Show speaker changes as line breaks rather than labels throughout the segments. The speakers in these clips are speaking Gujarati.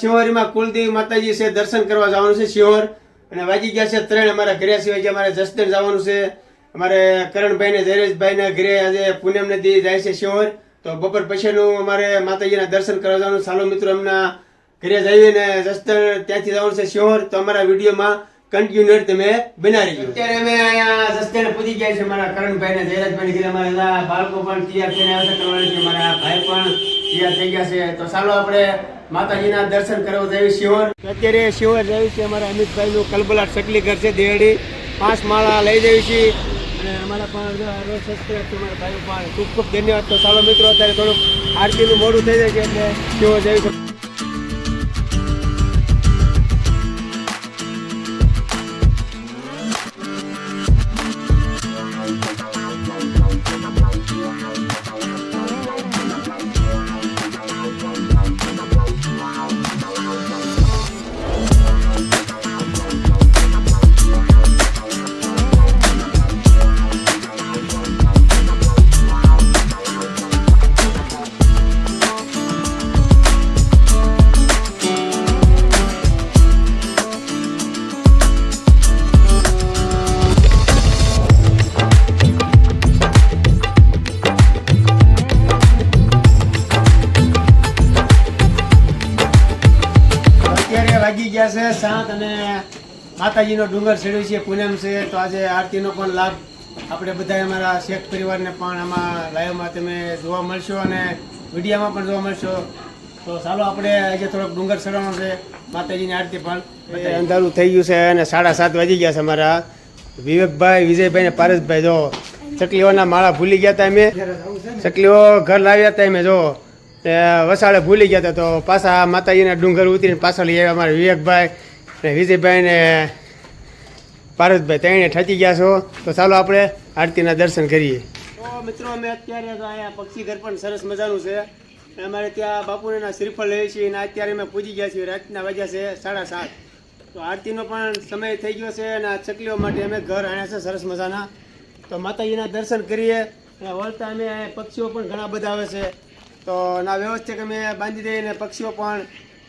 શિહોરીમાં કુલદેવી માતાજી છે, દર્શન કરવા જવાનું છે શિહોર. અને વાગી ગયા છે ત્રણ અમારા ઘરે સિવાય જે અમારે જસદણ જવાનું છે. અમારે કરણભાઈ ને ધૈર્યભાઈ ના ઘરે આજે પૂનમ નદી જાય છે શિહોર. તો બપોર પછીનું અમારે માતાજીના દર્શન કરવા જવાનું. સાલો મિત્રો, એમના ઘરે જઈને જસદણ ત્યાંથી જવાનું છે શિહોર. તો અમારા વિડીયોમાં કન્ટિન્યુ તમે બનાવી રહીજો અત્યારે અમે અહીંયા જસદણ પૂજી ગયા છે અમારા કરણભાઈ ને ધૈર્યભાઈ ઘરે અમારે બાળકો પણ તૈયાર થઈને આવ્યા છે, કરવાના છે. અમારા ભાઈ પણ તૈયાર થઈ ગયા છે. તો ચાલો આપણે માતાજીના દર્શન કરવા જઈએ શિહોર અત્યારે શિહોર જઈએ છીએ અમારા અમિતભાઈ નું કલબલાટ સકલી ઘર છે દેહડી. પાંચ માળા લઈ જઈએ છીએ અને અમારા પણ સબસ્ક્રાઈબ છે અમારા ભાઈઓ પણ. ખૂબ ખૂબ ધન્યવાદ તો ચાલો મિત્રો, અત્યારે થોડુંક આરતીનું મોડું થઈ જાય છે એટલે શિહોર જઈએ છીએ અત્યારે વાગી ગયા છે, સાત અને માતાજીનો ડુંગર ચડ્યો છે, પૂનમ છે. તો આજે આરતીનો પણ લાભ આપણે બધા અમારા શેખ પરિવારને પણ આમાં લાઈવમાં તમે જોવા મળશો અને વિડીયામાં પણ જોવા મળશો. તો ચાલો આપણે આજે થોડોક ડુંગર ચડવાનો છે, માતાજીની આરતી પણ અંધારું થઈ ગયું છે અને સાડા સાત વાગી ગયા છે અમારા. વિવેકભાઈ, વિજયભાઈ ને પારસભાઈ, જો ચકલીઓના માળા ભૂલી ગયા હતા અમે. ચકલીઓ ઘર લાવ્યા હતા અમે, જો. વસાડે ભૂલી ગયા હતા તો પાછા માતાજીના ડુંગર ઉતરીને પાછા લઈ આવ્યા અમારા વિવેકભાઈ ને વિજયભાઈ ને પારસભાઈ ત્રણે ઠચી ગયા છો. તો ચાલો આપણે આરતીના દર્શન કરીએ. તો મિત્રો, અમે અત્યારે તો અહીંયા પક્ષી ઘર પણ સરસ મજાનું છે. અમારે ત્યાં બાપુને શ્રીફળ લઈએ છીએ અને અત્યારે અમે પૂજી ગયા છીએ. રાતના વાગ્યા છે સાડા સાત. તો આરતીનો પણ સમય થઈ ગયો છે અને આ ચકલીઓ માટે અમે ઘર આણ્યા છે સરસ મજાના. તો માતાજીના દર્શન કરીએ. અને વળતા અમે પક્ષીઓ પણ ઘણા બધા આવે છે. તો ના વ્યવસ્થિત અમે બાંધી દઈએ અને પક્ષીઓ પણ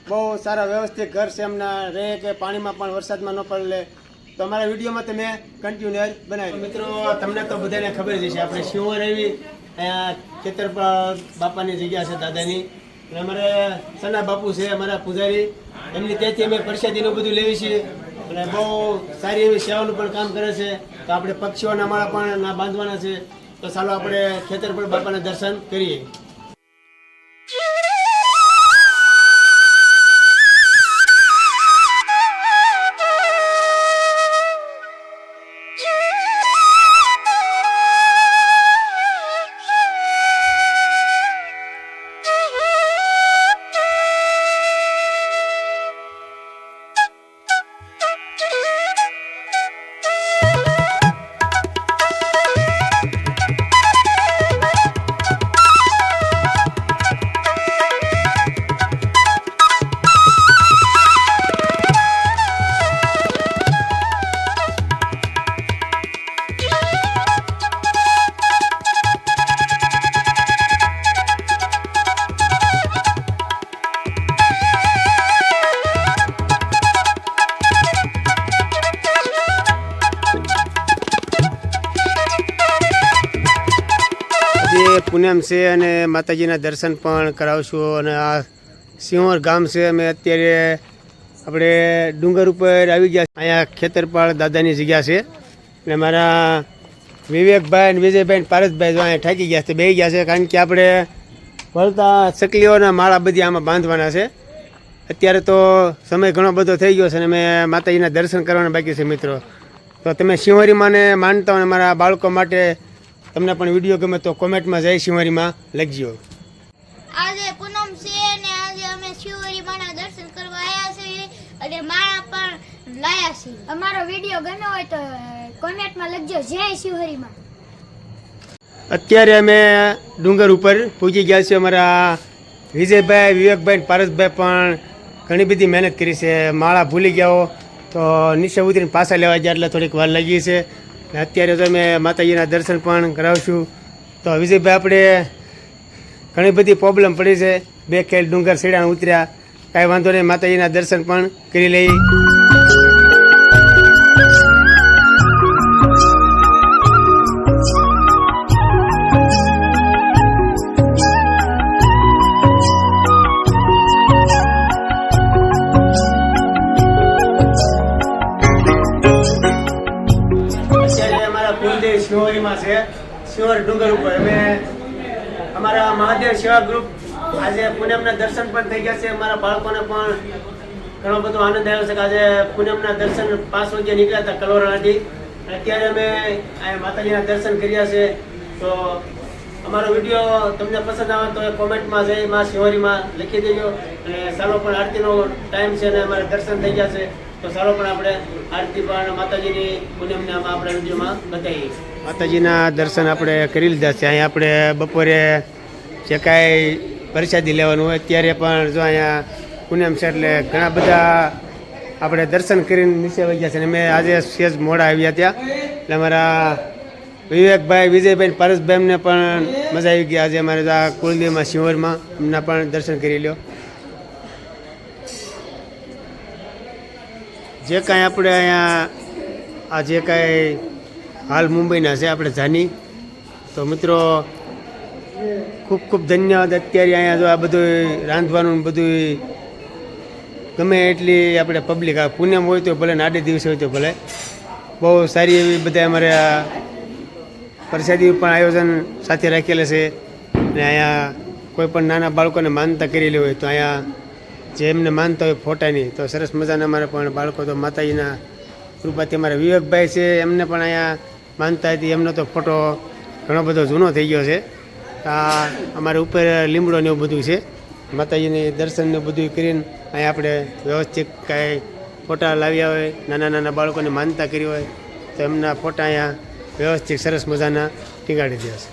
બહુ સારા વ્યવસ્થિત ઘર છે એમના, રહે કે પાણીમાં પણ વરસાદમાં ન પડે. તો અમારા વિડીયોમાં તમે કન્ટિન્યુઅર બનાવી મિત્રો, તમને તો બધાને ખબર જ છે આપણે શિવર એવી ખેતર બાપાની જગ્યા છે, દાદાની. અને અમારે સના બાપુ છે, અમારા પૂજારી. એમની ત્યાંથી અમે પ્રસાદીનું બધું લેવી છીએ અને બહુ સારી એવી સેવાનું પણ કામ કરે છે. તો આપણે પક્ષીઓના માળા પણ ના બાંધવાના છે. તો ચાલો આપણે ખેતર પર બાપાના દર્શન કરીએ. આજે છે અને માતાજીના દર્શન પણ કરાવશું અને આ સિંહોર ગામ છે અમે અત્યારે આપણે ડુંગર ઉપર આવી ગયા અહીંયા ખેતરપાળ દાદાની જગ્યા છે. અને મારા વિવેકભાઈ અને વિજયભાઈ અને પારસભાઈ જો અહીંયા ઠાકી ગયા છે બે ગયા છે કારણ કે આપણે વળતા ચકલીઓના માળા બધી આમાં બાંધવાના છે. અત્યારે તો સમય ઘણો બધો થઈ ગયો છે અને મેં માતાજીના દર્શન કરવાના બાકી છે મિત્રો. તો તમે શિવહરીમાં માનતા અને મારા બાળકો માટે તમને પણ વીડિયો ગમે તો કોમેન્ટમાં જય શિવહરીમાં લખજો.
આજે પૂનમ છે અને આજે અમે શિવરી માના દર્શન કરવા આવ્યા છીએ અને માળા પણ લાયા છીએ અમારો વીડિયો ગમ્યો હોય તો કોમેન્ટમાં લખજો. જય શિવહરીમાં
અત્યારે અમે ડુંગર ઉપર પહોંચી ગયા છીએ. અમારા વિજયભાઈ વિવેકભાઈ પારસભાઈ પણ ઘણી બધી મહેનત કરી છે. માળા ભૂલી ગયા હો તો નીચે ઉતરીને પાછા લેવા ગયા એટલે થોડીક વાર લાગી છે. ને અત્યારે તો અમે માતાજીના દર્શન પણ કરાવશું. તો વિજયભાઈ, આપણે ઘણી બધી પ્રોબ્લેમ પડી છે. બે ખેલ ડુંગર સીડા ઉતર્યા. કાંઈ વાંધો નહીં, માતાજીના દર્શન પણ કરી લઈ શિવરીમાં છે. શિવર ડુંગર ઉપર. અમે અમારા મહાદેવ સેવા ગ્રુપ આજે પૂનમના દર્શન પણ થઈ ગયા છે. અમારા બાળકોને પણ ઘણો બધો આનંદ આવ્યો છે કે આજે પૂનમના દર્શન પાંચ વાગે નીકળ્યા હતા કલોરાથી અત્યારે અમે આ માતાજીના દર્શન કર્યા છે. તો અમારો વીડિયો તમને પસંદ આવે તો એ કોમેન્ટમાં જઈ માં શિવરીમાં લખી દેજો. અને સાલો પણ આરતીનો ટાઈમ છે અને અમારે દર્શન થઈ ગયા છે. તો સારો પણ આપણે આરતી પણ માતાજીની પૂનમને આપણે વિડીયોમાં બતાવીએ. માતાજીના દર્શન આપણે કરી લીધા છે. અહીંયા આપણે બપોરે જે કાંઈ પ્રસાદી લેવાનું હોય ત્યારે પણ જો અહીંયા પુનમ છે એટલે ઘણા બધા આપણે દર્શન કરીને નીચે વહી ગયા છે. અને મેં આજે સેજ મોડા આવ્યા ત્યાં. એટલે અમારા વિવેકભાઈ, વિજયભાઈ ને પણ મજા આવી ગઈ. આજે અમારે આ કુળદેવમાં શિવરમાં એમના પણ દર્શન કરી લ્યો. જે કાંઈ આપણે અહીંયા, આ જે કાંઈ હાલ મુંબઈના છે, આપણે જાની તો મિત્રો, ખૂબ ખૂબ ધન્યવાદ. અત્યારે અહીંયા જો આ બધું રાંધવાનું બધું ગમે એટલી આપણે પબ્લિક આ પુણ્યમ હોય તો ભલે નાડે દિવસે હોય તો ભલે. બહુ સારી એવી બધા અમારે આ પ્રસાદી પણ આયોજન સાથે રાખેલા છે. અને અહીંયા કોઈ પણ નાના બાળકોને માનતા કરેલી હોય તો અહીંયા જે એમને માનતા હોય ફોટાની તો સરસ મજાના અમારે પણ બાળકો તો માતાજીના કૃપાથી અમારા વિવેકભાઈ છે, એમને પણ અહીંયા માનતા હતી. એમનો તો ફોટો ઘણો બધો જૂનો થઈ ગયો છે. આ અમારે ઉપર લીમડો ને એવું બધું છે. માતાજીની દર્શન ને બધું કરીને અહીંયા આપણે વ્યવસ્થિત કાંઈ ફોટા લાવ્યા હોય, નાના નાના બાળકોને માનતા કરી હોય, તો એમના ફોટા અહીંયા વ્યવસ્થિત સરસ મજાના ટીંગાડી દે છે.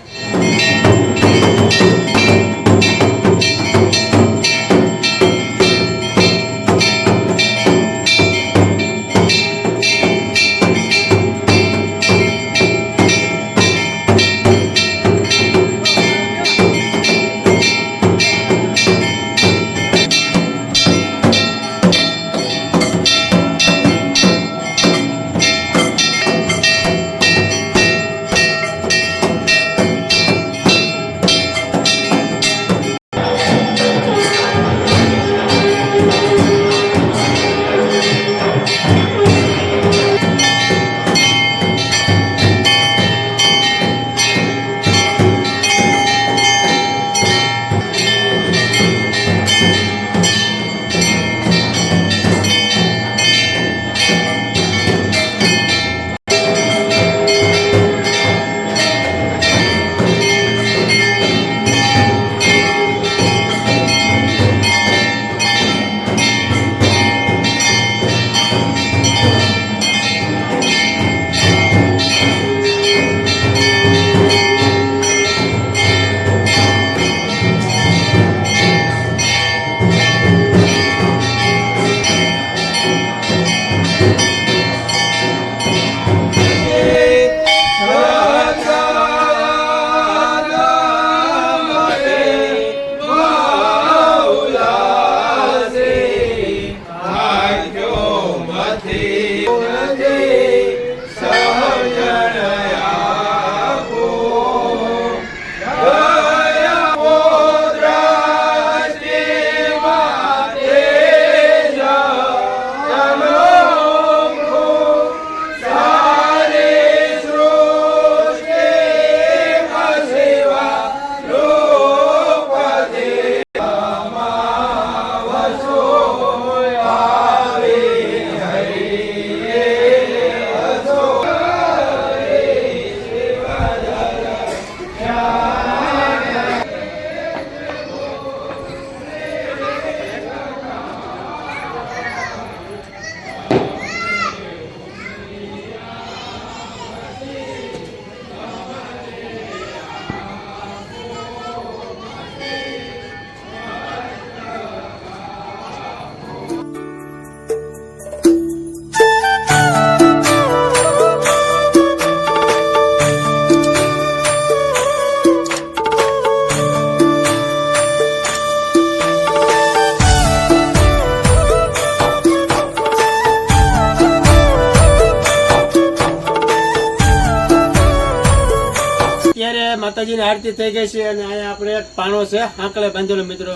માતાજીની આરતી થઈ ગઈ છે અને અહીંયા આપણે એક પાણો છે આંકડે બાંધેલો મિત્રો.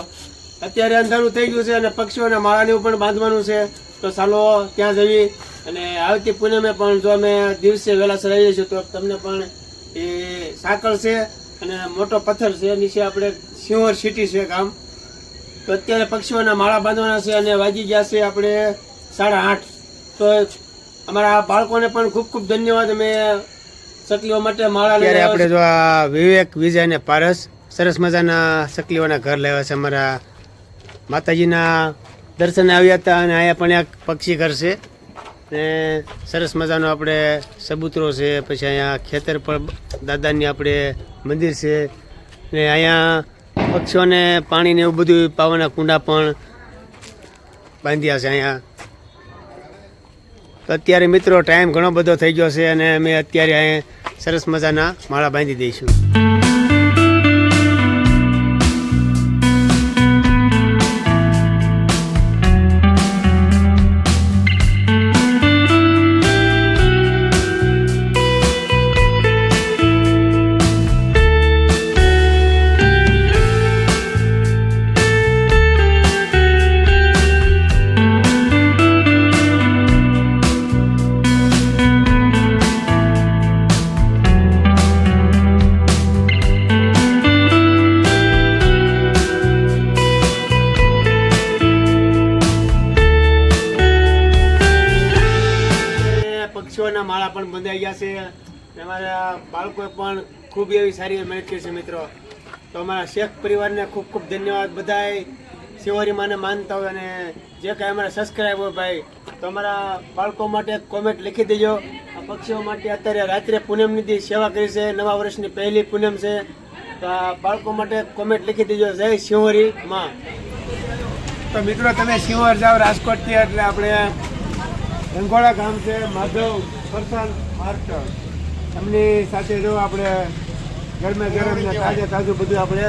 અત્યારે અંધારું થઈ ગયું છે અને પક્ષીઓને માળાને પણ બાંધવાનું છે. તો ચાલો ત્યાં જવી અને આવતી પૂનમે પણ જો અમે દિવસે વહેલાસર આવીએ છીએ, તો તમને પણ એ સાંકળ છે અને મોટો પથ્થર છે. નીચે આપણે સિંહોર સિટી છે ગામ. તો અત્યારે પક્ષીઓના માળા બાંધવાના છે અને વાગી ગયા છે આપણે સાડા આઠ. તો અમારા બાળકોને પણ ખૂબ ખૂબ ધન્યવાદ. અમે સકલીઓ માટે માળા અત્યારે આપણે જો આ વિવેક વિજય અને પારસ સરસ મજાના સકલીઓના ઘર લેવા છે અમારા માતાજીના દર્શને આવ્યા હતા અને અહીંયા પણ એક પક્ષી ઘર છે. ને સરસ મજાનો આપણે સબૂતરો છે પછી અહીંયા ખેતર પણ દાદાની આપણે મંદિર છે. ને અહીંયા પક્ષીઓને પાણીને એવું બધું પાવાના કુંડા પણ બાંધ્યા છે અહીંયા. તો અત્યારે મિત્રો ટાઈમ ઘણો બધો થઈ ગયો છે અને અમે અત્યારે અહીંયા સરસ મજાના માળા બાંધી દઈશું. છે. અમારા બાળકોએ પણ ખૂબ એવી સારી મહેનત કરી છે મિત્રો. તો અમારા શેખ પરિવારને ખૂબ ખૂબ ધન્યવાદ બધાએ. શિવરી માને માનતા હોય અને જે કાંઈ અમારા સબસ્ક્રાઈબ હોય ભાઈ, તો અમારા બાળકો માટે કોમેન્ટ લખી દેજો. આ પક્ષીઓ માટે અત્યારે રાત્રે પૂનમની દી સેવા કરી છે. નવા વર્ષની પહેલી પૂનમ છે. તો આ બાળકો માટે કોમેન્ટ લખી દેજો. જય શિવરી માં. તો મિત્રો તમે સિંહર જાઓ રાજકોટથી એટલે આપણે રંગોળા ગામ છે, માધવ પરસાન માસ્ટર એમની સાથે જો આપણે ગરમે ગરમ તાજે તાજું બધું આપણે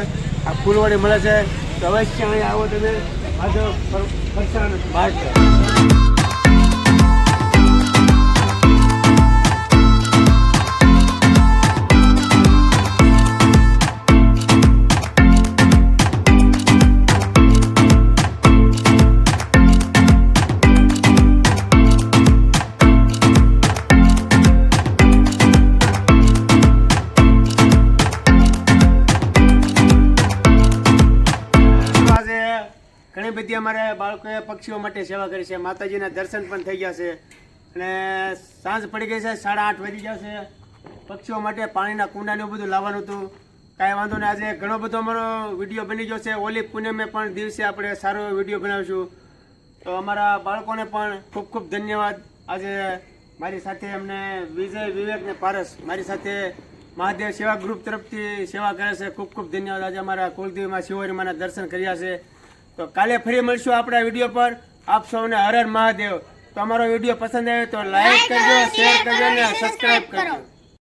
આ ફૂલવાડી મળે છે. તો અવશ્ય અહીં આવો તમે, માધવ ફર- ફરસાણ અમારે બાળકોએ પક્ષીઓ માટે સેવા કરી છે. માતાજીના દર્શન પણ થઈ ગયા છે. અને સાંજ પડી ગઈ છે, સાડા આઠ વાગી ગયા છે. પક્ષીઓ માટે પાણીના કુંડાને બધું લાવવાનું હતું. કાંઈ વાંધો નહીં, આજે ઘણો બધો અમારો વીડિયો બની ગયો છે. ઓલી પૂનમે પણ દિવસે આપણે સારો વીડિયો બનાવીશું. તો અમારા બાળકોને પણ ખૂબ ખૂબ ધન્યવાદ. આજે મારી સાથે એમને વિજય વિવેક ને પારસ મારી સાથે મહાદેવ સેવા ગ્રુપ તરફથી સેવા કરે છે. ખૂબ ખૂબ ધન્યવાદ. આજે અમારા કુલદેવીમાં શિવરીમાના દર્શન કર્યા છે. તો કાલે ફરી મળશું આપણા વીડિયો પર. આપ સૌને હર હર મહાદેવ. તમારો વીડિયો પસંદ આવ્યો તો લાઈક કરજો શેર કરજો અને સબસ્ક્રાઇબ કરજો.